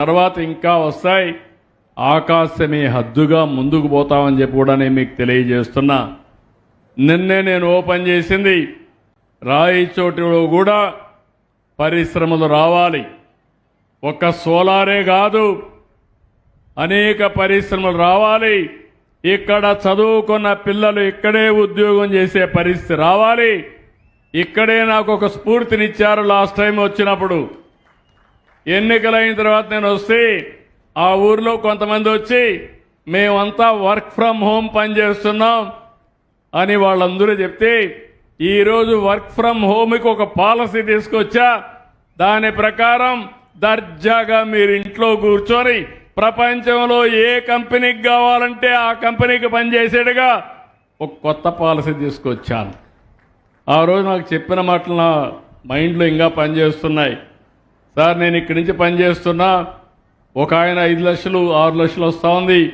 తర్వాత ఇంకా వస్తాయి. ఆకాశమే హద్దుగా ముందుకు పోతామని చెప్పి కూడా నేను మీకు తెలియజేస్తున్నా. నిన్నే నేను ఓపెన్ చేసింది. రాయి చోటులో కూడా పరిశ్రమలు రావాలి. ఒక్క సోలారే కాదు. అనేక పరిశ్రమలు రావాలి. ఇక్కడ చదువుకున్న పిల్లలు ఇక్కడే ఉద్యోగం చేసే పరిస్థితి రావాలి. ఇక్కడే నాకు ఒక స్ఫూర్తినిచ్చారు లాస్ట్ టైం వచ్చినప్పుడు. ఎన్నికలైన తర్వాత నేను వస్తే ఆ ఊర్లో కొంతమంది వచ్చి మేమంతా వర్క్ ఫ్రమ్ హోమ్ పనిచేస్తున్నాం అని వాళ్ళందరూ చెప్తే ఈరోజు వర్క్ ఫ్రమ్ హోమ్కి ఒక పాలసీ తీసుకొచ్చా. దాని ప్రకారం దర్జాగా మీరు ఇంట్లో కూర్చొని ప్రపంచంలో ఏ కంపెనీకి కావాలంటే ఆ కంపెనీకి పనిచేసేట్టుగా ఒక కొత్త పాలసీ తీసుకొచ్చాను. ఆ రోజు నాకు చెప్పిన మాటలు నా మైండ్లో ఇంకా పనిచేస్తున్నాయి. సార్ నేను ఇక్కడి నుంచి పనిచేస్తున్నా ఒక ఆయన ఐదు లక్షలు ఆరు లక్షలు వస్తూ ఉంది.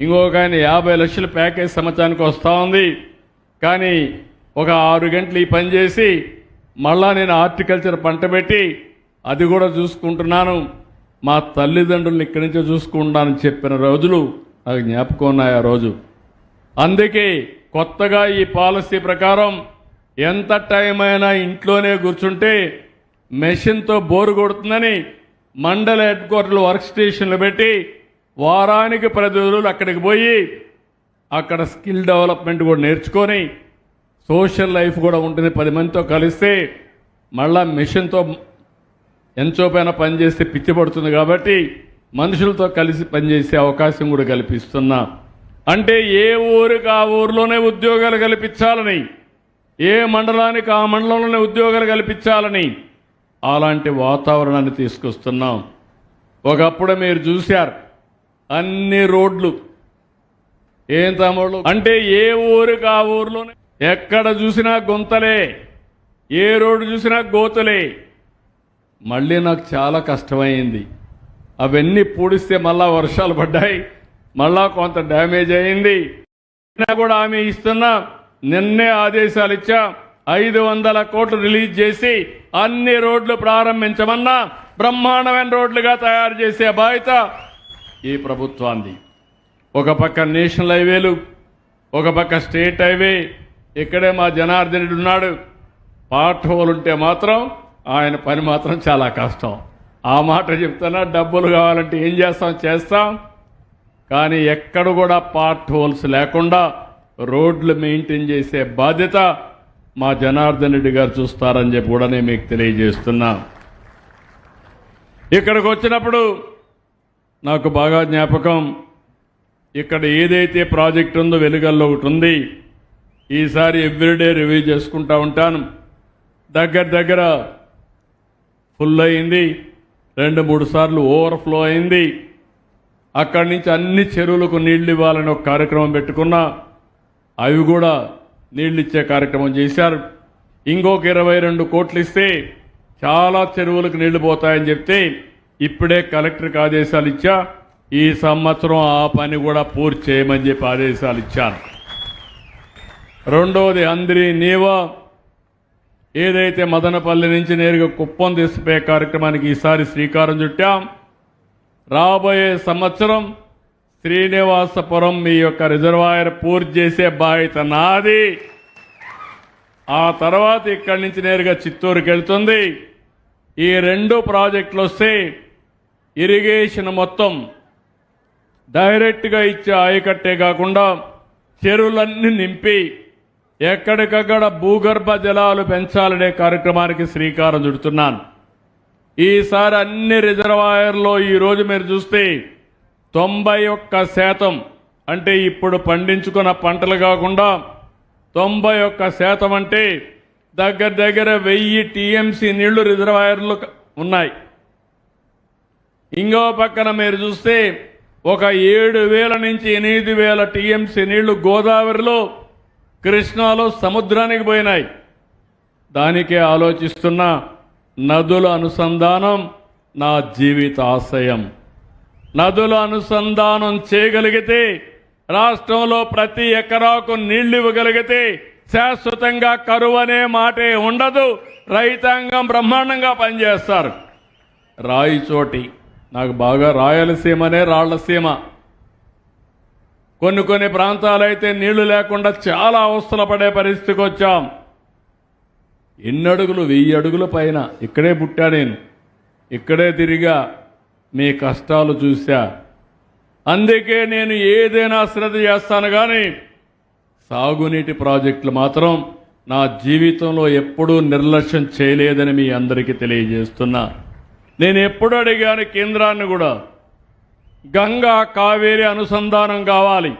ఇంకొక ఆయన యాభై లక్షల ప్యాకేజ్ సంవత్సరానికి వస్తూ ఉంది. కానీ ఒక ఆరు గంటలు ఈ పని చేసి మళ్ళా నేను హార్టికల్చర్ పంట పెట్టి అది కూడా చూసుకుంటున్నాను. మా తల్లిదండ్రులను ఇక్కడి నుంచే చూసుకుంటానని చెప్పిన రోజులు నాకు జ్ఞాపకం ఉన్నాయి ఆ రోజు. అందుకే కొత్తగా ఈ పాలసీ ప్రకారం ఎంత టైం అయినా ఇంట్లోనే కూర్చుంటే మెషిన్తో బోరు కొడుతుందని మండల హెడ్ క్వార్టర్లు వర్క్ స్టేషన్లు పెట్టి వారానికి పది రోజులు అక్కడికి పోయి అక్కడ స్కిల్ డెవలప్మెంట్ కూడా నేర్చుకొని సోషల్ లైఫ్ కూడా ఉంటుంది పది మందితో కలిస్తే మళ్ళా మిషన్తో ఎంచోపైన పనిచేస్తే పిచ్చి పడుతుంది కాబట్టి మనుషులతో కలిసి పనిచేసే అవకాశం కూడా కల్పిస్తున్నా. అంటే ఏ ఊరికి ఆ ఊరిలోనే ఉద్యోగాలు కల్పించాలని ఏ మండలానికి ఆ మండలంలోనే ఉద్యోగాలు కల్పించాలని అలాంటి వాతావరణాన్ని తీసుకొస్తున్నాం. ఒకప్పుడు మీరు చూశారు అన్ని రోడ్లు. ఏం తమ్ముళ్ళు అంటే ఏ ఊరికి ఆ ఊర్లోనే? ఎక్కడ చూసినా గుంతలే ఏ రోడ్డు చూసినా గోతులే. మళ్ళీ నాకు చాలా కష్టమైంది. అవన్నీ పూడిస్తే మళ్ళా వర్షాలు పడ్డాయి మళ్ళా కొంత డ్యామేజ్ అయింది. కూడా ఆమె ఇస్తున్నా. నిన్నే ఆదేశాలు ఇచ్చా. ఐదు వందల కోట్లు రిలీజ్ చేసి అన్ని రోడ్లు ప్రారంభించమన్నా బ్రహ్మాండమైన రోడ్లుగా తయారు చేసే బాధ్యత ఈ ప్రభుత్వాన్ని ఒక పక్క నేషనల్ హైవేలు ఒక పక్క స్టేట్ హైవే ఇక్కడే మా జనార్దన్ రెడ్డి ఉన్నాడు. పార్ట్ హోల్ ఉంటే మాత్రం ఆయన పని మాత్రం చాలా కష్టం. ఆ మాట చెప్తున్నా డబ్బులు కావాలంటే ఏం చేస్తాం? చేస్తాం. కానీ ఎక్కడ కూడా పార్ట్ హోల్స్ లేకుండా రోడ్లు మెయింటైన్ చేసే బాధ్యత మా జనార్దన్ రెడ్డి గారు చూస్తారని చెప్పి కూడా నేను మీకు తెలియజేస్తున్నా. ఇక్కడికి వచ్చినప్పుడు నాకు బాగా జ్ఞాపకం ఇక్కడ ఏదైతే ప్రాజెక్ట్ ఉందో వెలుగల్లో ఒకటి ఉంది. ఈసారి ఎవ్రీడే రివ్యూ చేసుకుంటా ఉంటాను. దగ్గర దగ్గర ఫుల్ అయింది. రెండు మూడు సార్లు ఓవర్ఫ్లో అయింది. అక్కడి నుంచి అన్ని చెరువులకు నీళ్ళు ఇవ్వాలని ఒక కార్యక్రమం పెట్టుకున్నా. అవి కూడా నీళ్ళు ఇచ్చే కార్యక్రమం చేశారు. ఇంకొక ఇరవై రెండు కోట్లు ఇస్తే చాలా చెరువులకు నీళ్ళు పోతాయని చెప్తే ఇప్పుడే కలెక్టర్కి ఆదేశాలు ఇచ్చా. ఈ సంవత్సరం ఆ పని కూడా పూర్తి చేయమని చెప్పి ఆదేశాలు ఇచ్చాను. రెండవది అందరి నీవా. ఏదైతే మదనపల్లి నుంచి నేరుగా కుప్పం తీసుకుపోయే కార్యక్రమానికి ఈసారి శ్రీకారం చుట్టాం. రాబోయే సంవత్సరం శ్రీనివాసపురం మీ యొక్క రిజర్వాయర్ పూర్తి చేసే బాధ్యత నాది. ఆ తర్వాత ఇక్కడి నుంచి నేరుగా చిత్తూరుకి వెళ్తుంది. ఈ రెండు ప్రాజెక్టులు వస్తే ఇరిగేషన్ మొత్తం డైరెక్ట్గా ఇచ్చే ఆయకట్టే కాకుండా చెరువులన్నీ నింపి ఎక్కడికక్కడ భూగర్భ జలాలు పెంచాలనే కార్యక్రమానికి శ్రీకారం చుడుతున్నాను. ఈసారి అన్ని రిజర్వాయర్లో ఈరోజు మీరు చూస్తే తొంభై ఒక్క శాతం అంటే ఇప్పుడు పండించుకున్న పంటలు కాకుండా తొంభై ఒక్క శాతం అంటే దగ్గర దగ్గర వెయ్యి టీఎంసీ నీళ్ళు రిజర్వాయర్లు ఉన్నాయి. ఇంకో పక్కన మీరు చూస్తే ఒక ఏడు వేల నుంచి ఎనిమిది వేల టీఎంసీ నీళ్ళు గోదావరిలో కృష్ణాలో సముద్రానికి పోయినాయి. దానికే ఆలోచిస్తున్న నదుల అనుసంధానం నా జీవిత ఆశయం. నదుల అనుసంధానం చేయగలిగితే రాష్ట్రంలో ప్రతి ఎకరాకు నీళ్ళు ఇవ్వగలిగితే శాశ్వతంగా కరువు అనే మాటే ఉండదు. రైతాంగం బ్రహ్మాండంగా పనిచేస్తారు. రాయిచోటి నాకు బాగా రాయలసీమనే రాళ్ళసీమ కొన్ని కొన్ని ప్రాంతాలైతే నీళ్ళు లేకుండా చాలా అవస్థలు పడే పరిస్థితికి వచ్చాం. ఎన్ని అడుగులు వెయ్యి అడుగుల పైన ఇక్కడే పుట్టా నేను. ఇక్కడే తిరిగా మీ కష్టాలు చూశా. అందుకే నేను ఏదైనా శ్రద్ధ చేస్తాను కానీ సాగునీటి ప్రాజెక్టులు మాత్రం నా జీవితంలో ఎప్పుడూ నిర్లక్ష్యం చేయలేదని మీ అందరికీ తెలియజేస్తున్నా. నేను ఎప్పుడు అడిగాను కేంద్రాన్ని కూడా గంగా కావేరి అనుసంధానం కావాలి.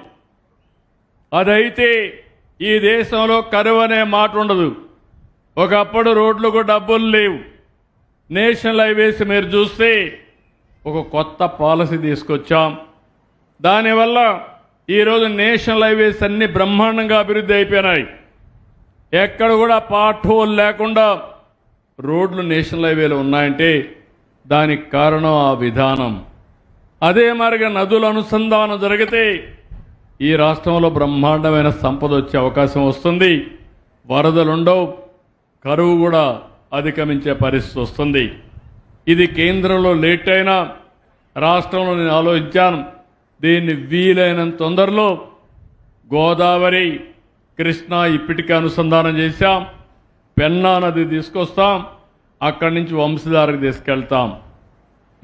అదైతే ఈ దేశంలో కరువు అనే మాట ఉండదు. ఒకప్పుడు రోడ్లకు డబ్బులు లేవు. నేషనల్ హైవేస్ మీరు చూస్తే ఒక కొత్త పాలసీ తీసుకొచ్చాం. దానివల్ల ఈరోజు నేషనల్ హైవేస్ అన్ని బ్రహ్మాండంగా అభివృద్ధి అయిపోయినాయి. ఎక్కడ కూడా పాట్ హోల్ లేకుండా రోడ్లు నేషనల్ హైవేలు ఉన్నాయంటే దానికి కారణం ఆ విధానం. అదే మరిగా నదుల అనుసంధానం జరిగితే ఈ రాష్ట్రంలో బ్రహ్మాండమైన సంపద వచ్చే అవకాశం వస్తుంది. వరదలుండవు కరువు కూడా అధిగమించే పరిస్థితి వస్తుంది. ఇది కేంద్రంలో లేట్ అయినా రాష్ట్రంలో నేను ఆలోచించాను. దీన్ని వీలైనంత తొందరలో గోదావరి కృష్ణా ఇప్పటికే అనుసంధానం చేశాం. పెన్నా నది తీసుకొస్తాం. అక్కడి నుంచి వంశధారకు తీసుకెళ్తాం.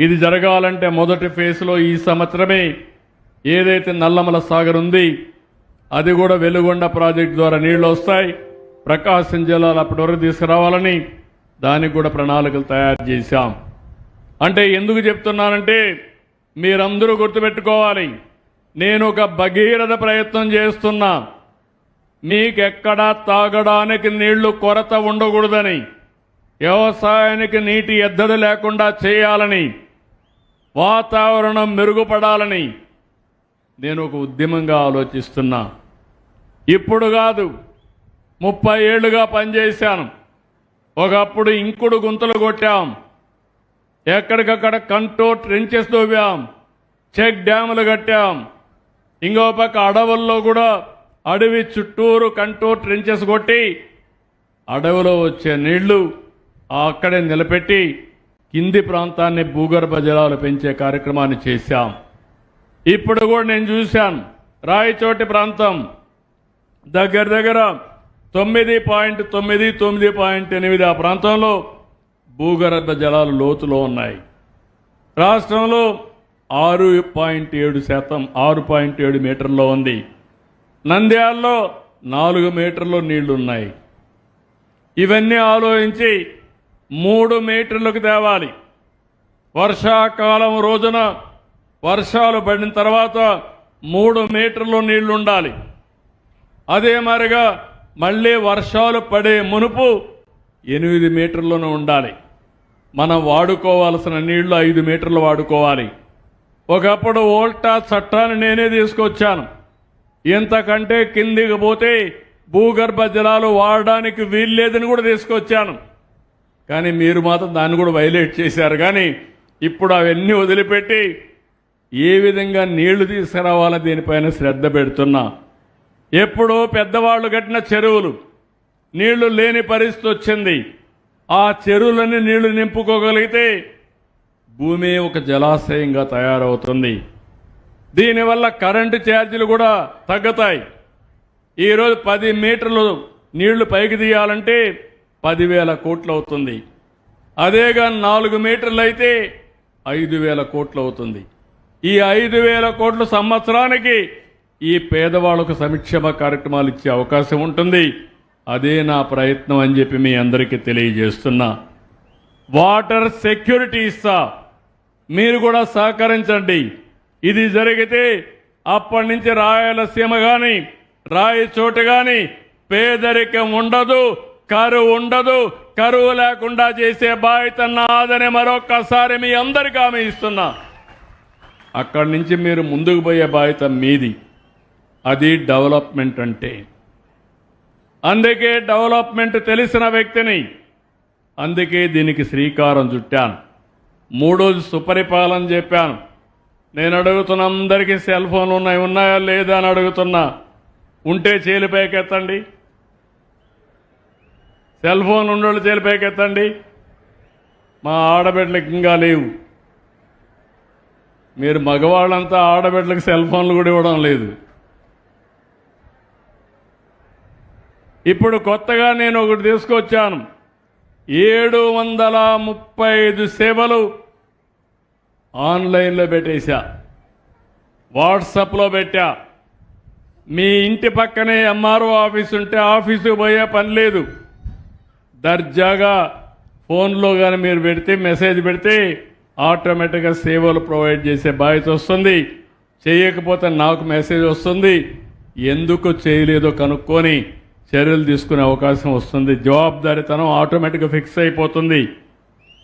ఇది జరగాలంటే మొదటి ఫేజ్లో ఈ సంవత్సరమే ఏదైతే నల్లమల సాగర్ ఉంది అది కూడా వెలుగొండ ప్రాజెక్టు ద్వారా నీళ్ళు వస్తాయి. ప్రకాశం జిల్లాలో అప్పటి వరకు తీసుకురావాలని దానికి కూడా ప్రణాళికలు తయారు చేశాం. అంటే ఎందుకు చెప్తున్నానంటే మీరందరూ గుర్తుపెట్టుకోవాలి. నేను ఒక భగీరథ ప్రయత్నం చేస్తున్నా. మీకెక్కడా తాగడానికి నీళ్ళు కొరత ఉండకూడదని. వ్యవసాయానికి నీటి ఎద్దడి లేకుండా చేయాలని. వాతావరణం మెరుగుపడాలని నేను ఒక ఉద్యమంగా ఆలోచిస్తున్నా. ఇప్పుడు కాదు ముప్పై ఏళ్ళుగా పనిచేశాను. ఒకప్పుడు ఇంకుడు గుంతలు కొట్టాం. ఎక్కడికక్కడ కంటో ట్రెంచెస్ తవ్వాం చెక్ డ్యాములు కట్టాం. ఇంకో పక్క అడవుల్లో కూడా అడవి చుట్టూరు కంటో ట్రెంచెస్ కొట్టి అడవిలో వచ్చే నీళ్ళు అక్కడే నిలబెట్టి కింది ప్రాంతాన్ని భూగర్భ జలాలు పెంచే కార్యక్రమాన్ని చేశాం. ఇప్పుడు కూడా నేను చూశాను. రాయచోటి ప్రాంతం. దగ్గర దగ్గర తొమ్మిది పాయింట్ తొమ్మిది తొమ్మిది పాయింట్ ఎనిమిది ఆ ప్రాంతంలో భూగర్భ జలాలు లోతులో ఉన్నాయి. రాష్ట్రంలో ఆరు పాయింట్ ఏడు శాతం ఆరు పాయింట్ ఏడు మీటర్లో ఉంది. నంద్యాలలో నాలుగు మీటర్లు నీళ్ళున్నాయి. ఇవన్నీ ఆలోచించి మూడు మీటర్లకు తేవాలి. వర్షాకాలం రోజున వర్షాలు పడిన తర్వాత మూడు మీటర్లు నీళ్ళు ఉండాలి అదే మరిగా మళ్ళీ వర్షాలు పడే మునుపు ఎనిమిది మీటర్లను ఉండాలి. మనం వాడుకోవాల్సిన నీళ్ళు ఐదు మీటర్లు వాడుకోవాలి. ఒకప్పుడు ఓల్టా చట్టాన్ని నేనే తీసుకొచ్చాను. ఇంతకంటే కిందికి పోతే భూగర్భ జలాలు వాడడానికి వీల్లేదని కూడా తీసుకొచ్చాను. కానీ మీరు మాత్రం దాన్ని కూడా వైలేట్ చేశారు. కానీ ఇప్పుడు అవన్నీ వదిలిపెట్టి ఏ విధంగా నీళ్ళు తీసుకురావాలని దీనిపైన శ్రద్ధ పెడుతున్నా. ఎప్పుడో పెద్దవాళ్ళు కట్టిన చెరువులు నీళ్ళు లేని పరిస్థితి వచ్చింది. ఆ చెరువులన్నీ నీళ్ళు నింపుకోగలిగితే భూమి ఒక జలాశయంగా తయారవుతుంది. దీనివల్ల కరెంటు ఛార్జీలు కూడా తగ్గుతాయి. ఈరోజు పది మీటర్లు నీళ్ళు పైకి తీయాలంటే పదివేల కోట్లు అవుతుంది అదేగా నాలుగు మీటర్లు అయితే ఐదు వేల కోట్లు అవుతుంది ఈ ఐదు వేల కోట్లు సంవత్సరానికి ఈ పేదవాళ్ళకు సంక్షేమ కార్యక్రమాలు ఇచ్చే అవకాశం ఉంటుంది. అదే నా ప్రయత్నం అని చెప్పి మీ అందరికీ తెలియజేస్తున్నా. వాటర్ సెక్యూరిటీ ఇస్తా. మీరు కూడా సహకరించండి. ఇది జరిగితే అప్పటి నుంచి రాయలసీమ కానీ రాయచోటు కానీ పేదరికం ఉండదు కరువు ఉండదు కరువు లేకుండా చేసే బాధ్యత నాదని మరొక్కసారి మీ అందరికీ ఆమె ఇస్తున్నా. అక్కడి నుంచి మీరు ముందుకు పోయే బాధ్యత మీది. అది డెవలప్మెంట్ అంటే. అందుకే డెవలప్మెంట్ తెలిసిన వ్యక్తిని. అందుకే దీనికి శ్రీకారం చుట్టాను. మూడోది సుపరిపాలన చెప్పాను. నేను అడుగుతున్న అందరికీ సెల్ ఫోన్లు ఉన్నాయి ఉన్నాయా లేదా అని అడుగుతున్నా. ఉంటే చేలిపైకెత్తండి సెల్ ఫోన్ ఉండోళ్ళు చేలిపైకెత్తండి మా ఆడబిడ్డలకు ఇంకా లేవు. మీరు మగవాళ్ళంతా ఆడబిడ్డలకు సెల్ ఫోన్లు కూడా ఇవ్వడం లేదు. ఇప్పుడు కొత్తగా నేను ఒకటి తీసుకొచ్చాను. ఏడు వందల ముప్పై ఐదు సేవలు ఆన్లైన్లో పెట్టేశా. వాట్సాప్లో పెట్టా. మీ ఇంటి పక్కనే ఎంఆర్ఓ ఆఫీస్ ఉంటే ఆఫీసుకు పోయే పని లేదు. దర్జాగా ఫోన్లో కానీ మీరు పెడితే మెసేజ్ పెడితే ఆటోమేటిక్గా సేవలు ప్రొవైడ్ చేసే బాధ్యత వస్తుంది. చేయకపోతే నాకు మెసేజ్ వస్తుంది. ఎందుకు చేయలేదో కనుక్కొని చర్యలు తీసుకునే అవకాశం వస్తుంది. జవాబుదారీతనం ఆటోమేటిక్గా ఫిక్స్ అయిపోతుంది.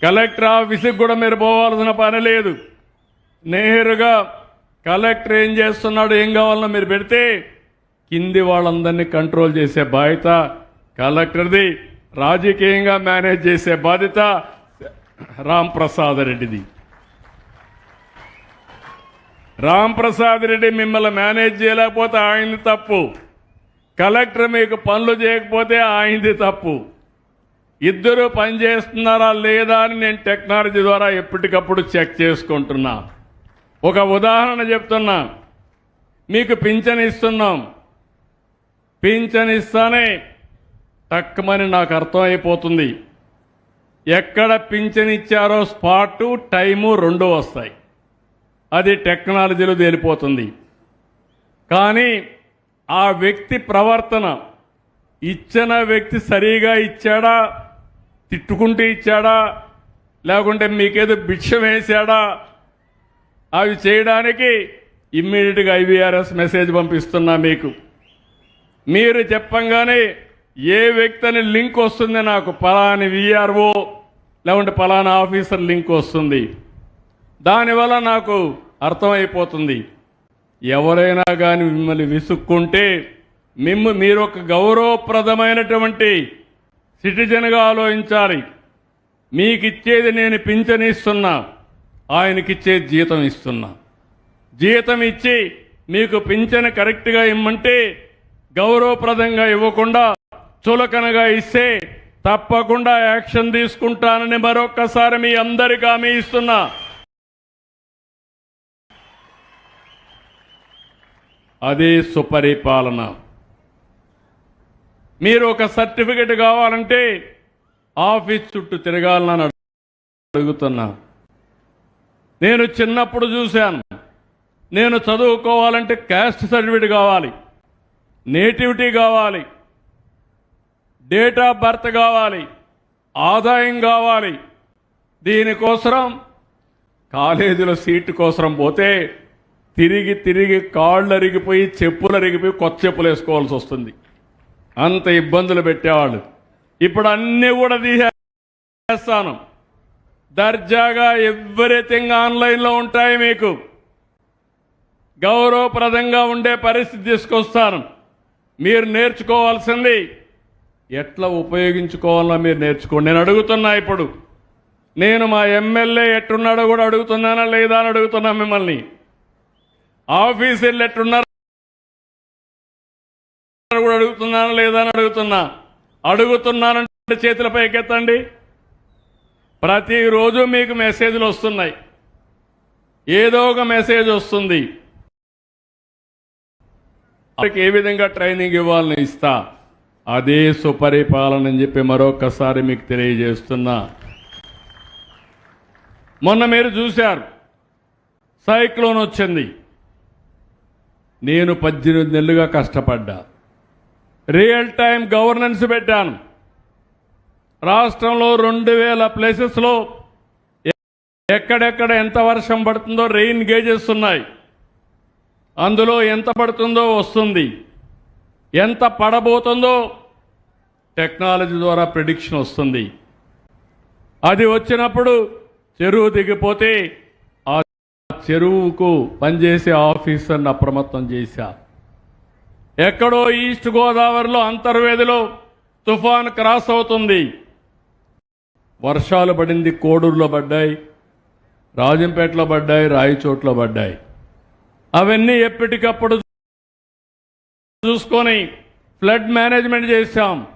కలెక్టర్ ఆఫీస్కి కూడా మీరు పోవాల్సిన పని లేదు. నేరుగా కలెక్టర్ ఏం చేస్తున్నాడు ఏం కావాలన్నా మీరు పెడితే కింది వాళ్ళందరినీ కంట్రోల్ చేసే బాధ్యత కలెక్టర్ది రాజకీయంగా మేనేజ్ చేసే బాధ్యత రామ్ ప్రసాద్ రెడ్డిది రామ్ ప్రసాద్ రెడ్డి మిమ్మల్ని మేనేజ్ చేయలేకపోతే ఆయనది తప్పు. కలెక్టర్ మీకు పనులు చేయకపోతే ఆయనది తప్పు. ఇద్దరు పని చేస్తున్నారా లేదా అని నేను టెక్నాలజీ ద్వారా ఎప్పటికప్పుడు చెక్ చేసుకుంటున్నా. ఒక ఉదాహరణ చెప్తున్నా. మీకు పింఛన్ ఇస్తున్నాం. పింఛన్ ఇస్తానే టక్కమని నాకు అర్థమైపోతుంది. ఎక్కడ పింఛన్ ఇచ్చారో స్పాటు టైము రెండు వస్తాయి. అది టెక్నాలజీలో తేలిపోతుంది. కానీ ఆ వ్యక్తి ప్రవర్తన ఇచ్చిన వ్యక్తి సరిగా ఇచ్చాడా? తిట్టుకుంటూ ఇచ్చాడా? లేకుంటే మీకేదో భిక్ష వేశాడా? అవి చేయడానికి ఇమ్మీడియట్గా ఐవీఆర్ఎస్ మెసేజ్ పంపిస్తున్నా మీకు. మీరు చెప్పంగానే ఏ వ్యక్తి అని లింక్ వస్తుంది నాకు? పలాని విఆర్ఓ లేకుంటే పలానా ఆఫీసర్ లింక్ వస్తుంది. దానివల్ల నాకు అర్థమైపోతుంది. ఎవరైనా కానీ మిమ్మల్ని విసుక్కుంటే మిమ్ము మీరు ఒక గౌరవప్రదమైనటువంటి సిటిజన్గా ఆలోచించాలి. మీకు ఇచ్చేది నేను పింఛన్ ఇస్తున్నా ఆయనకిచ్చేది జీతం ఇస్తున్నా. జీతం ఇచ్చి మీకు పింఛన్ కరెక్ట్గా ఇమ్మంటే గౌరవప్రదంగా ఇవ్వకుండా చులకనగా ఇస్తే తప్పకుండా యాక్షన్ తీసుకుంటానని మరొక్కసారి మీ అందరికీ హామీ ఇస్తున్నా. అదే సుపరిపాలన. మీరు ఒక సర్టిఫికెట్ కావాలంటే ఆఫీస్ చుట్టూ తిరగాలని అడుగుతున్నా. నేను చిన్నప్పుడు చూశాను. నేను చదువుకోవాలంటే క్యాస్ట్ సర్టిఫికేట్ కావాలి. నేటివిటీ కావాలి. డేట్ ఆఫ్ బర్త్ కావాలి. ఆదాయం కావాలి. దీనికోసం కాలేజీలో సీటు కోసరం పోతే తిరిగి తిరిగి కాళ్ళు అరిగిపోయి చెప్పులు అరిగిపోయి కొత్త చెప్పులు వేసుకోవాల్సి వస్తుంది. అంత ఇబ్బందులు పెట్టేవాళ్ళు. ఇప్పుడు అన్నీ కూడా తీసేస్తాను. దర్జాగా ఎవ్రీథింగ్ ఆన్లైన్లో ఉంటాయి మీకు. గౌరవప్రదంగా ఉండే పరిస్థితి తీసుకొస్తాను. మీరు నేర్చుకోవాల్సింది ఎట్లా ఉపయోగించుకోవాలో మీరు నేర్చుకోండి. నేను అడుగుతున్నా ఇప్పుడు. నేను మా ఎమ్మెల్యే ఎట్టున్నాడో కూడా అడుగుతున్నానా లేదా అని అడుగుతున్నా మిమ్మల్ని. ఆఫీసర్లు ఎట్టున్నారు కూడా అడుగుతున్నాను లేదా అని అడుగుతున్నా. అడుగుతున్నానంటే చేతుల పైకెత్తండి. ప్రతిరోజు మీకు మెసేజ్లు వస్తున్నాయి. ఏదో ఒక మెసేజ్ వస్తుంది. వారికి ఏ విధంగా ట్రైనింగ్ ఇవ్వాలని ఇస్తా? అదే సుపరిపాలన అని చెప్పి మరొకసారి మీకు తెలియజేస్తున్నా. మొన్న మీరు చూశారు. సైక్లోన్ వచ్చింది. నేను పద్దెనిమిది నెలలుగా కష్టపడ్డా. రియల్ టైం గవర్నెన్స్ పెట్టాను. రాష్ట్రంలో రెండు వేల ప్లేసెస్లో ఎక్కడెక్కడ ఎంత వర్షం పడుతుందో రెయిన్ గేజెస్ ఉన్నాయి. అందులో ఎంత పడుతుందో వస్తుంది. ఎంత పడబోతుందో టెక్నాలజీ ద్వారా ప్రిడిక్షన్ వస్తుంది. అది వచ్చినప్పుడు చెరువు దిగిపోతే చెరువుకు పనిచేసే ఆఫీసర్ని అప్రమత్తం చేశా. ఎక్కడో ఈస్ట్ గోదావరిలో అంతర్వేదిలో తుఫాన్ క్రాస్ అవుతుంది. వర్షాలు పడింది కోడూరులో పడ్డాయి రాజంపేటలో పడ్డాయి రాయచోట్లో పడ్డాయి. అవన్నీ ఎప్పటికప్పుడు చూసుకొని ఫ్లడ్ మేనేజ్మెంట్ చేశాం.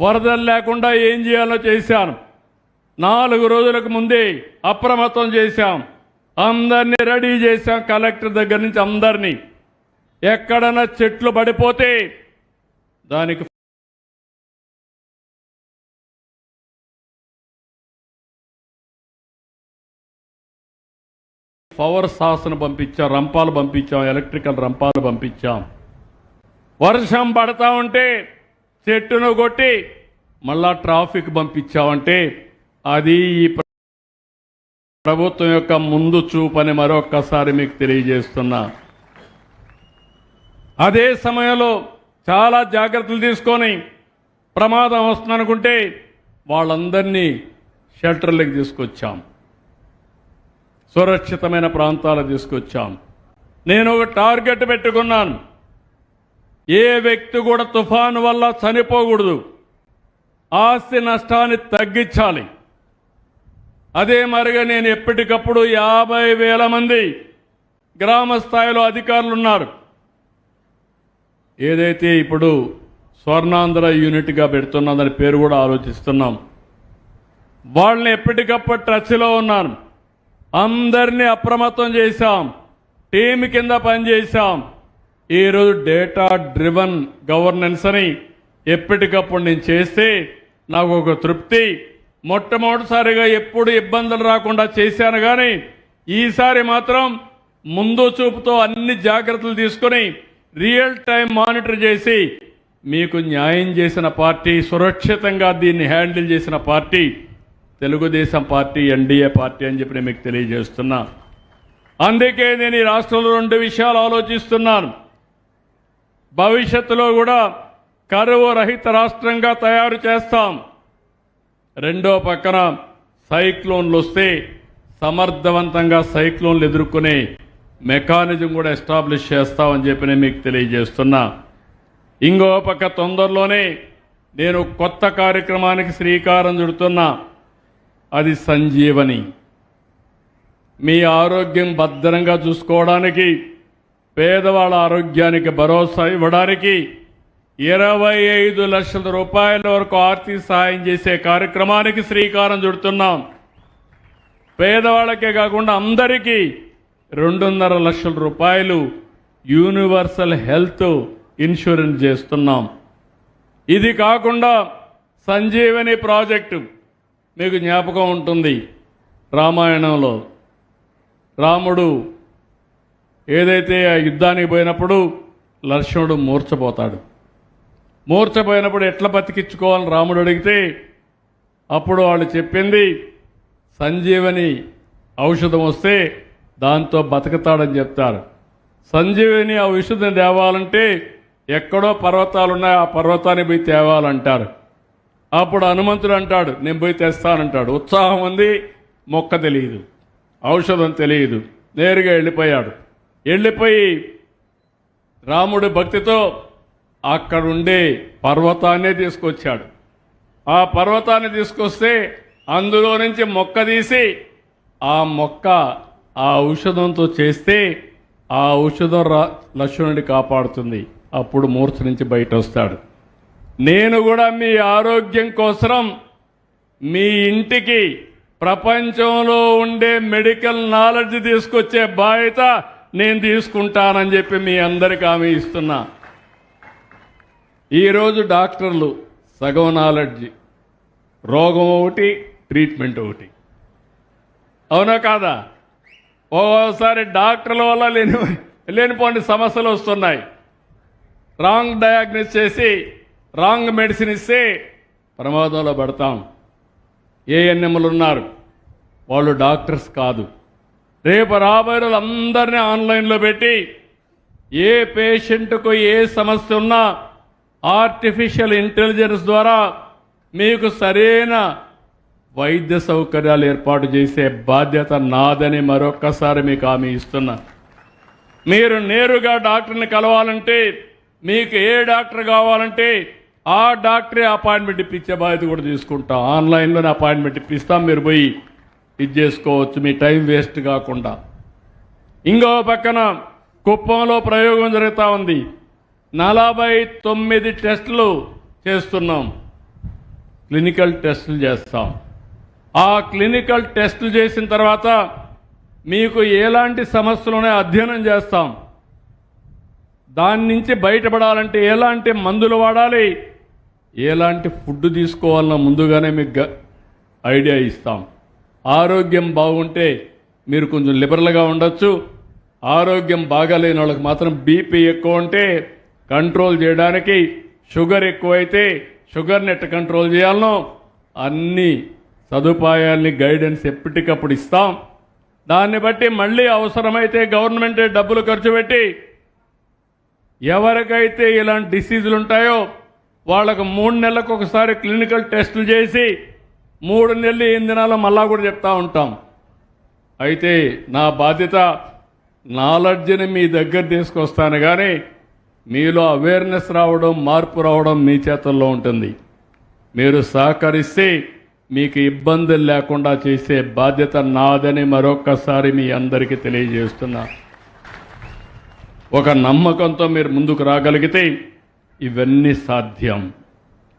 వరదలు లేకుండా ఏం చేయాలో చేశాను. నాలుగు రోజులకు ముందే అప్రమత్తం చేశాం. అందరినీ రెడీ చేశాం కలెక్టర్ దగ్గర నుంచి అందరినీ. ఎక్కడన్నా చెట్లు పడిపోతే దానికి పవర్ శాసన పంపించాం రంపాలు పంపించాం ఎలక్ట్రికల్ రంపాలు పంపించాం. వర్షం పడతా ఉంటే చెట్టును కొట్టి మళ్ళా ట్రాఫిక్ పంపించామంటే అది ఈ ప్రభుత్వం యొక్క ముందు చూపని మరొక్కసారి మీకు తెలియజేస్తున్నా. అదే సమయంలో చాలా జాగ్రత్తలు తీసుకొని ప్రమాదం వస్తుందనుకుంటే వాళ్ళందరినీ షెల్టర్లకు తీసుకొచ్చాం. సురక్షితమైన ప్రాంతాలకు తీసుకొచ్చాం. నేను ఒక టార్గెట్ పెట్టుకున్నాను. ఏ వ్యక్తి కూడా తుఫాను వల్ల చనిపోకూడదు. ఆస్తి నష్టాన్ని తగ్గించాలి. అదే మరిగా నేను ఎప్పటికప్పుడు యాభై వేల మంది గ్రామ స్థాయిలో అధికారులు ఉన్నారు ఏదైతే ఇప్పుడు స్వర్ణాంధ్ర యూనిట్గా పెడుతున్నదని పేరు కూడా ఆలోచిస్తున్నాం. వాళ్ళని ఎప్పటికప్పుడు టచ్లో ఉన్నాను అందరినీ అప్రమత్తం చేశాం. టీం కింద పనిచేశాం. ఈరోజు డేటా డ్రివన్ గవర్నెన్స్ అని ఎప్పటికప్పుడు నేను చేస్తే నాకు ఒక తృప్తి. మొట్టమొదటిసారిగా ఎప్పుడు ఇబ్బందులు రాకుండా చేశాను కానీ ఈసారి మాత్రం ముందు చూపుతో అన్ని జాగ్రత్తలు తీసుకొని రియల్ టైం మానిటర్ చేసి మీకు న్యాయం చేసిన పార్టీ సురక్షితంగా దీన్ని హ్యాండిల్ చేసిన party Telugu Desam party NDA party అని చెప్పి నేను మీకు తెలియజేస్తున్నా. అందుకే నేను ఈ రాష్ట్రంలో రెండు విషయాలు ఆలోచిస్తున్నాను. భవిష్యత్తులో కూడా కరువు రహిత రాష్ట్రంగా తయారు చేస్తాం. రెండో పక్కన సైక్లోన్లు వస్తే సమర్థవంతంగా సైక్లోన్లు ఎదుర్కొనే మెకానిజం కూడా ఎస్టాబ్లిష్ చేస్తామని చెప్పి నేను మీకు తెలియజేస్తున్నా. ఇంకో పక్క తొందరలోనే నేను కొత్త కార్యక్రమానికి శ్రీకారం చుడుతున్నా. అది సంజీవని. మీ ఆరోగ్యం భద్రంగా చూసుకోవడానికి పేదవాళ్ళ ఆరోగ్యానికి భరోసా ఇవ్వడానికి ఇరవై ఐదు లక్షల రూపాయల వరకు ఆర్థిక సహాయం చేసే కార్యక్రమానికి శ్రీకారం చుడుతున్నాం. పేదవాళ్ళకే కాకుండా అందరికీ రెండున్నర లక్షల రూపాయలు యూనివర్సల్ హెల్త్ ఇన్సూరెన్స్ చేస్తున్నాం. ఇది కాకుండా సంజీవని ప్రాజెక్టు మీకు జ్ఞాపకం ఉంటుంది రామాయణంలో. రాముడు ఏదైతే ఆ యుద్ధానికి పోయినప్పుడు లక్ష్మణుడు మూర్చపోతాడు మూర్చపోయినప్పుడు ఎట్లా బతికించుకోవాలని రాముడు అడిగితే అప్పుడు వాళ్ళు చెప్పింది సంజీవని ఔషధం వస్తే దాంతో బతుకుతాడని చెప్తారు. సంజీవిని ఆ ఔషధం తేవాలంటే ఎక్కడో పర్వతాలు ఉన్నాయి ఆ పర్వతాన్ని పోయి తేవాలంటారు. అప్పుడు హనుమంతుడు అంటాడు నేను పోయి తెస్తానంటాడు. ఉత్సాహం ఉంది మొక్క తెలియదు ఔషధం తెలియదు. నేరుగా వెళ్ళిపోయాడు. వెళ్ళిపోయి రాముడి భక్తితో అక్కడుండే పర్వతాన్నే తీసుకొచ్చాడు. ఆ పర్వతాన్ని తీసుకొస్తే అందులో నుంచి మొక్క తీసి ఆ మొక్క ఆ ఔషధంతో చేస్తే ఆ ఔషధం రా లక్ష్మణుడి కాపాడుతుంది. అప్పుడు మూర్ఛ నుంచి బయట వస్తాడు నేను కూడా మీ ఆరోగ్యం కోసం మీ ఇంటికి ప్రపంచంలో ఉండే మెడికల్ నాలెడ్జ్ తీసుకొచ్చే బాధ్యత నేను తీసుకుంటానని చెప్పి మీ అందరికి ఆమె ఇస్తున్నా. ఈరోజు డాక్టర్లు సగం నాలెడ్జి రోగం ఒకటి ట్రీట్మెంట్ ఒకటి. అవునా కాదా? ఓసారి డాక్టర్ల వల్ల లేని లేనిపోని సమస్యలు వస్తున్నాయి. రాంగ్ డయాగ్నోస్ చేసి రాంగ్ మెడిసిన్ ఇస్తే ప్రమాదంలో పడతాం. ఏఎన్ఎంలు ఉన్నారు. వాళ్ళు డాక్టర్స్ కాదు. రేపు రాబోయే రోజులు అందరినీ ఆన్లైన్లో పెట్టి ఏ పేషెంట్కు ఏ సమస్య ఉన్నా ఆర్టిఫిషియల్ ఇంటెలిజెన్స్ ద్వారా మీకు సరైన వైద్య సౌకర్యాలు ఏర్పాటు చేసే బాధ్యత నాదని మరొక్కసారి మీకు హామీ ఇస్తున్నా. మీరు నేరుగా డాక్టర్ని కలవాలంటే మీకు ఏ డాక్టర్ కావాలంటే ఆ డాక్టరే అపాయింట్మెంట్ ఇప్పించే బాధ్యత కూడా తీసుకుంటాం. ఆన్లైన్లోనే అపాయింట్మెంట్ ఇప్పిస్తాం మీరు పోయి ఇది చేసుకోవచ్చు మీ టైం వేస్ట్ కాకుండా. ఇంకో పక్కన కుప్పంలో ప్రయోగం జరుగుతూ ఉంది. నలభై తొమ్మిది టెస్టులు చేస్తున్నాం. క్లినికల్ టెస్టులు చేస్తాం. ఆ క్లినికల్ టెస్టులు చేసిన తర్వాత మీకు ఎలాంటి సమస్యలునే అధ్యయనం చేస్తాం. దాని నుంచి బయటపడాలంటే ఎలాంటి మందులు వాడాలి? ఎలాంటి ఫుడ్ తీసుకోవాలన్నా ముందుగానే మీకు ఐడియా ఇస్తాం. ఆరోగ్యం బాగుంటే మీరు కొంచెం లిబరల్గా ఉండొచ్చు. ఆరోగ్యం బాగాలేని వాళ్ళకి మాత్రం బీపీ ఎక్కువ ఉంటే కంట్రోల్ చేయడానికి షుగర్ ఎక్కువైతే షుగర్ని ఎట్ట కంట్రోల్ చేయాలనో. అన్ని సదుపాయాల్ని గైడెన్స్ ఎప్పటికప్పుడు ఇస్తాం. దాన్ని బట్టి మళ్ళీ అవసరమైతే గవర్నమెంటే డబ్బులు ఖర్చు పెట్టి ఎవరికైతే ఇలాంటి డిసీజులు ఉంటాయో వాళ్ళకు మూడు నెలలకు ఒకసారి క్లినికల్ టెస్టులు చేసి మూడు నెలలు ఎనిమిది నెలలు మళ్ళా కూడా చెప్తా ఉంటాం. అయితే నా బాధ్యత నాలెడ్జ్ని మీ దగ్గర తీసుకొస్తాను. కానీ మీలో అవేర్నెస్ రావడం మార్పు రావడం మీ చేతుల్లో ఉంటుంది. మీరు సహకరిస్తే మీకు ఇబ్బందులు లేకుండా చేసే బాధ్యత నాదని మరొక్కసారి మీ అందరికీ తెలియజేస్తున్నా. ఒక నమ్మకంతో మీరు ముందుకు రాగలిగితే ఇవన్నీ సాధ్యం.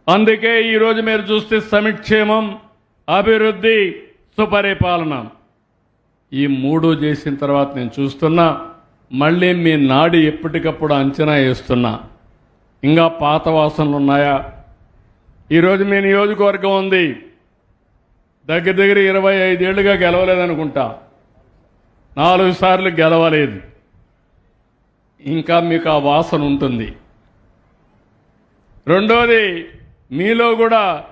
అందుకే ఈరోజు మీరు చూస్తే సమిక్షేమం అభివృద్ధి సుపరిపాలన. ఈ మూడు చేసిన తర్వాత నేను చూస్తున్నా మళ్ళీ మీ నాడి ఎప్పటికప్పుడు అంచనా వేస్తున్నా. ఇంకా పాత వాసనలు ఉన్నాయా? ఈరోజు మీ నియోజకవర్గం ఉంది. దగ్గర దగ్గర ఇరవై ఐదేళ్ళుగా గెలవలేదనుకుంటా. నాలుగు సార్లు గెలవలేదు. ఇంకా మీకు ఆ వాసన ఉంటుంది. రెండోది మీలో కూడా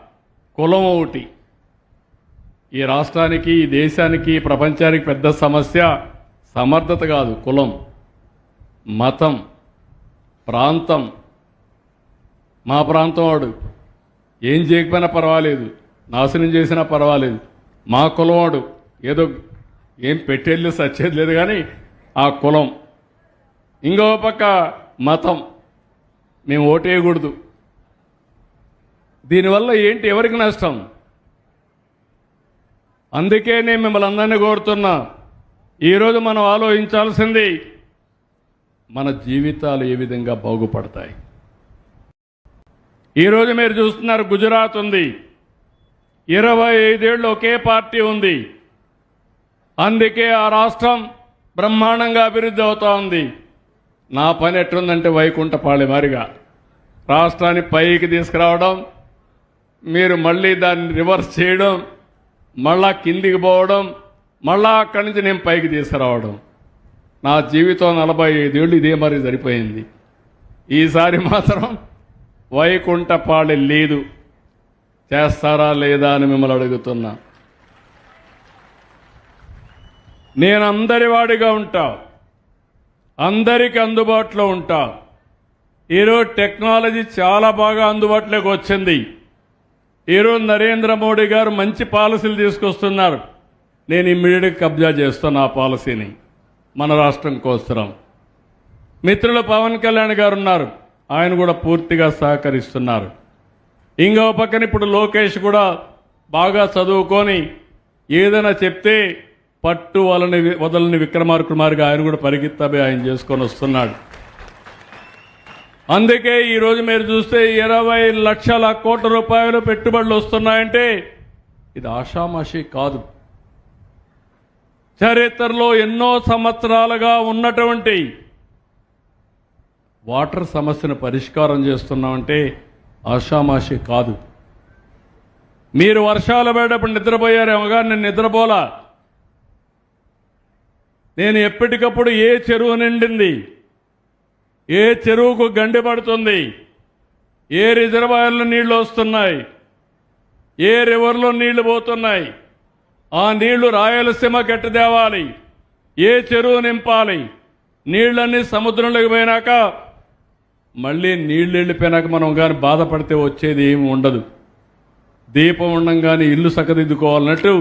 కులం ఒకటి. ఈ రాష్ట్రానికి ఈ దేశానికి ప్రపంచానికి పెద్ద సమస్య. సమర్థత కాదు కులం మతం ప్రాంతం. మా ప్రాంతం వాడు ఏం చేయకపోయినా పర్వాలేదు. నాశనం చేసినా పర్వాలేదు. మా కులం వాడు ఏదో ఏం పెట్టేది సచ్చేది లేదు కానీ ఆ కులం. ఇంకో పక్క మతం. మేము ఓటేయకూడదు. దీనివల్ల ఏంటి ఎవరికి నష్టం? అందుకే నేను మిమ్మల్ని అందరినీ కోరుతున్నా. ఈరోజు మనం ఆలోచించాల్సింది మన జీవితాలు ఏ విధంగా బాగుపడతాయి. ఈరోజు మీరు చూస్తున్నారు గుజరాత్ ఉంది. ఇరవై ఐదేళ్ళు ఒకే పార్టీ ఉంది. అందుకే ఆ రాష్ట్రం బ్రహ్మాండంగా అభివృద్ధి అవుతా ఉంది. నా పని ఎట్లుందంటే వైకుంఠపాళి మారిగా. రాష్ట్రాన్ని పైకి తీసుకురావడం మీరు మళ్ళీ దాన్ని రివర్స్ చేయడం మళ్ళా కిందికి పోవడం మళ్ళా అక్కడి నుంచి నేను పైకి తీసుకురావడం. నా జీవితం నలభై ఐదేళ్ళు ఇదే మరి సరిపోయింది. ఈసారి మాత్రం వైకుంఠపాళి లేదు. చేస్తారా లేదా అని మిమ్మల్ని అడుగుతున్నా. నేను అందరి వాడిగా ఉంటా. అందరికి అందుబాటులో ఉంటా. ఈరోజు టెక్నాలజీ చాలా బాగా అందుబాటులోకి వచ్చింది. ఈరోజు నరేంద్ర మోడీ గారు మంచి పాలసీలు తీసుకొస్తున్నారు. నేను ఇమ్మీడియట్గా కబ్జా చేస్తాను ఆ పాలసీని మన రాష్ట్రం కోసరం. మిత్రులు పవన్ కళ్యాణ్ గారు ఉన్నారు ఆయన కూడా పూర్తిగా సహకరిస్తున్నారు. ఇంకో పక్కన ఇప్పుడు లోకేష్ కూడా బాగా చదువుకొని ఏదైనా చెప్తే పట్టు వలని వదలని విక్రమార్కుమారిగా ఆయన కూడా పరిగెత్తబే ఆయన చేసుకొని వస్తున్నాడు. అందుకే ఈరోజు మీరు చూస్తే ఇరవై లక్షల కోట్ల రూపాయలు పెట్టుబడులు వస్తున్నాయంటే ఇది ఆషామాషి కాదు. చరిత్రలో ఎన్నో సంవత్సరాలుగా ఉన్నటువంటి వాటర్ సమస్యను పరిష్కారం చేస్తున్నామంటే ఆషామాషి కాదు. మీరు వర్షాలు పడేటప్పుడు నిద్రపోయారేమో కానీ నేను నిద్రపోలా. నేను ఎప్పటికప్పుడు ఏ చెరువు నిండింది ఏ చెరువుకు గండి పడుతుంది ఏ రిజర్వాయర్లో నీళ్ళు వస్తున్నాయి ఏ రివర్లో నీళ్ళు పోతున్నాయి ఆ నీళ్ళు రాయలసీమ గట్టి తేవాలి. ఏ చెరువు నింపాలి? నీళ్ళన్నీ సముద్రంలోకి పోయినాక మళ్ళీ నీళ్ళు వెళ్ళిపోయినాక మనం కానీ బాధపడితే వచ్చేది ఏమి ఉండదు. దీపం ఉండంగానే ఇల్లు సకదిద్దుకోవాలన్నట్టు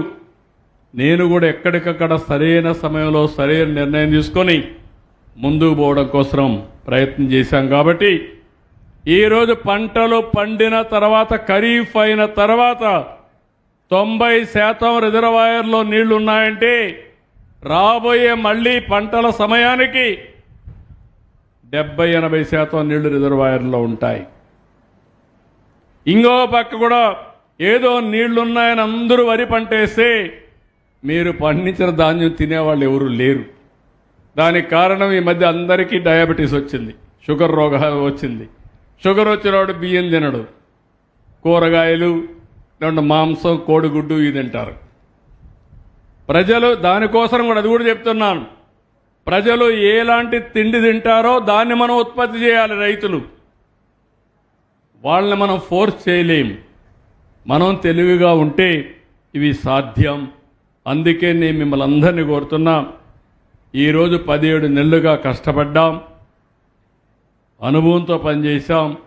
నేను కూడా ఎక్కడికక్కడ సరైన సమయంలో సరైన నిర్ణయం తీసుకొని ముందుకు పోవడం కోసం ప్రయత్నం చేశాం కాబట్టి ఈరోజు పంటలు పండిన తర్వాత ఖరీఫ్ అయిన తర్వాత తొంభై శాతం రిజర్వాయర్లో నీళ్ళున్నాయంటే రాబోయే మళ్ళీ పంటల సమయానికి డెబ్బై ఎనభై శాతం నీళ్ళు రిజర్వాయర్లో ఉంటాయి. ఇంకో పక్క కూడా ఏదో నీళ్ళున్నాయని అందరూ వరి పంట వేస్తే మీరు పండించిన ధాన్యం తినేవాళ్ళు ఎవరు లేరు. దానికి కారణం ఈ మధ్య అందరికీ డయాబెటీస్ వచ్చింది షుగర్ రోగ వచ్చింది. షుగర్ వచ్చినవాడు బియ్యం తినడు కూరగాయలు రెండు మాంసం కోడిగుడ్డు ఇది తింటారు. ప్రజలు దానికోసం కూడా అది కూడా చెప్తున్నాను. ప్రజలు ఎలాంటి తిండి తింటారో దాన్ని మనం ఉత్పత్తి చేయాలి రైతులు. వాళ్ళని మనం ఫోర్స్ చేయలేం మనం తెలివిగా ఉంటే ఇవి సాధ్యం. అందుకే నేను మిమ్మల్ని అందరినీ కోరుతున్నా ఈరోజు పదిహేడు నెలలుగా కష్టపడ్డాం అనుభవంతో పనిచేశాం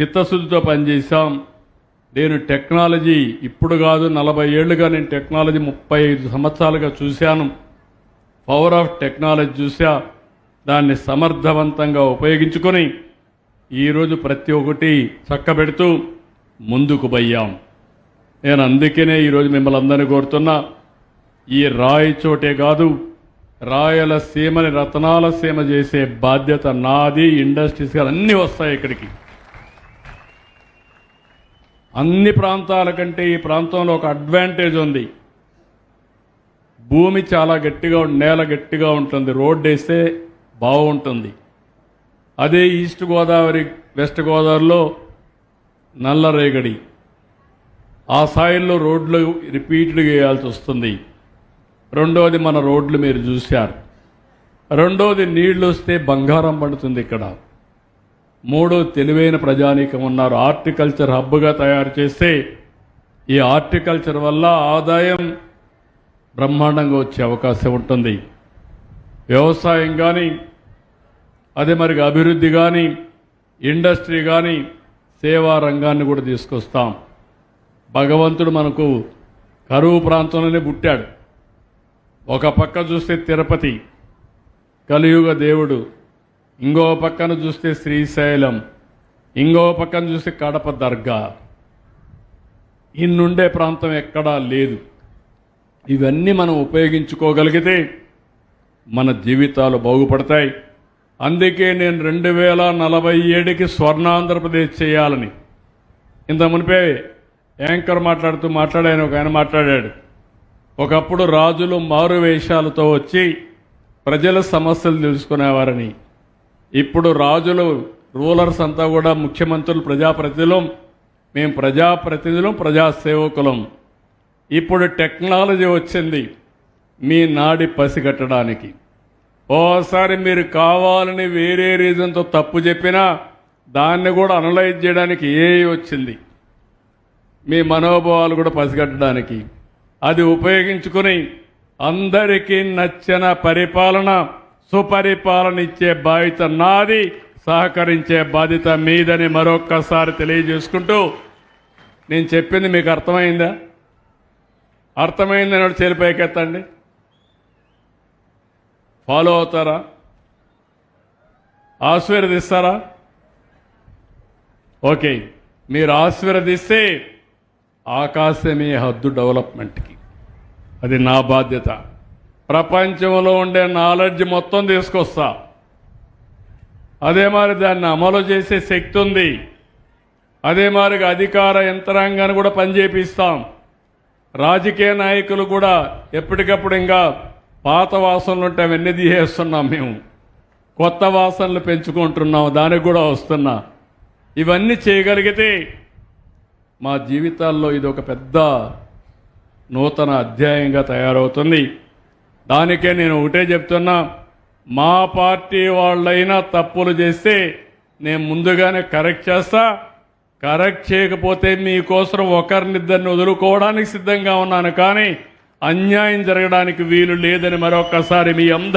చిత్తశుద్ధితో పనిచేశాం నేను టెక్నాలజీ ఇప్పుడు కాదు నలభై ఏళ్ళుగా నేను టెక్నాలజీ ముప్పై ఐదు సంవత్సరాలుగా చూశాను. పవర్ ఆఫ్ టెక్నాలజీ చూసా దాన్ని సమర్థవంతంగా ఉపయోగించుకొని ఈరోజు ప్రతి ఒక్కటి చక్కబెడుతూ ముందుకు పోయాం. నేను అందుకనే ఈరోజు మిమ్మల్ని అందరినీ కోరుతున్నా ఈ రాయి చోటే కాదు రాయల సీమని రతనాల సీమ చేసే బాధ్యత నాది ఇండస్ట్రీస్ అన్నీ వస్తాయి ఇక్కడికి. అన్ని ప్రాంతాల కంటే ఈ ప్రాంతంలో ఒక అడ్వాంటేజ్ ఉంది. భూమి చాలా గట్టిగా నేల గట్టిగా ఉంటుంది. రోడ్డు వేస్తే బాగుంటుంది. అదే ఈస్ట్ గోదావరి వెస్ట్ గోదావరిలో నల్లరేగడి ఆ సాయిల్లో రోడ్లు రిపీటెడ్గా వేయాల్సి వస్తుంది. రెండోది మన రోడ్లు మీరు చూశారు. రెండోది నీళ్ళు వస్తే బంగారం పడుతుంది ఇక్కడ. మూడో తెలివైన ప్రజానీకం ఉన్నారు. హార్టికల్చర్ హబ్గా తయారు చేస్తే ఈ హార్టికల్చర్ వల్ల ఆదాయం బ్రహ్మాండంగా వచ్చే అవకాశం ఉంటుంది. వ్యవసాయం కానీ అదే మరి అభివృద్ధి కానీ ఇండస్ట్రీ కానీ సేవా రంగాన్ని కూడా తీసుకొస్తాం. భగవంతుడు మనకు కరువు ప్రాంతంలోనే పుట్టాడు. ఒక పక్క చూస్తే తిరుపతి కలియుగ దేవుడు ఇంకో పక్కన చూస్తే శ్రీశైలం ఇంకో పక్కన చూస్తే కడప దర్గా. ఇన్నుండే ప్రాంతం ఎక్కడా లేదు. ఇవన్నీ మనం ఉపయోగించుకోగలిగితే మన జీవితాలు బాగుపడతాయి. అందుకే నేను రెండు వేల నలభై ఏడుకి స్వర్ణ ఆంధ్రప్రదేశ్ చేయాలని. ఇంత మునిపే యాంకర్ మాట్లాడుతూ మాట్లాడాను ఒక ఆయన మాట్లాడాడు. ఒకప్పుడు రాజులు మారు వేషాలతో వచ్చి ప్రజల సమస్యలు తెలుసుకునేవారని. ఇప్పుడు రాజులు రూలర్స్ అంతా కూడా ముఖ్యమంత్రులు ప్రజాప్రతినిధులం. మేము ప్రజాప్రతినిధులం ప్రజాసేవకులం. ఇప్పుడు టెక్నాలజీ వచ్చింది. మీ నాడి పసిగట్టడానికి. ఓసారి మీరు కావాలని వేరే రీజన్తో తప్పు చెప్పినా దాన్ని కూడా అనలైజ్ చేయడానికి ఏ వచ్చింది? మీ మనోభావాలు కూడా పసిగట్టడానికి. అది ఉపయోగించుకుని అందరికీ నచ్చిన పరిపాలన సుపరిపాలన ఇచ్చే బాధ్యత నాది సహకరించే బాధ్యత మీదని మరొక్కసారి తెలియజేసుకుంటూ నేను చెప్పింది మీకు అర్థమైందా? అర్థమైందని ఒకటి చేలి ఫాలో అవుతారా? ఆశీర్వదిస్తారా? ఓకే మీరు ఆశీర్వదిస్తే ఆకాశమే హద్దు డెవలప్మెంట్కి. అది నా బాధ్యత. ప్రపంచంలో ఉండే నాలెడ్జ్ మొత్తం తీసుకొస్తా. అదే మరి దాన్ని అమలు చేసే శక్తి ఉంది. అదే మరి అధికార యంత్రాంగాన్ని కూడా పనిచేపిస్తాం. రాజకీయ నాయకులు కూడా ఎప్పటికప్పుడు ఇంకా పాత వాసనలు ఉంటే అవన్నీ తీసేస్తున్నాం మేము. కొత్త వాసనలు పెంచుకుంటున్నాం దానికి కూడా వస్తున్నా. ఇవన్నీ చేయగలిగితే మా జీవితాల్లో ఇది ఒక పెద్ద నూతన అధ్యాయంగా తయారవుతుంది. దానికే నేను ఒకటే చెప్తున్నా మా పార్టీ వాళ్ళైనా తప్పులు చేస్తే నేను ముందుగానే కరెక్ట్ చేస్తా. కరెక్ట్ చేయకపోతే మీకోసం ఒకరినిద్దరిని వదులుకోవడానికి సిద్ధంగా ఉన్నాను కానీ అన్యాయం జరగడానికి వీలు లేదని మరొకసారి మీ అందరి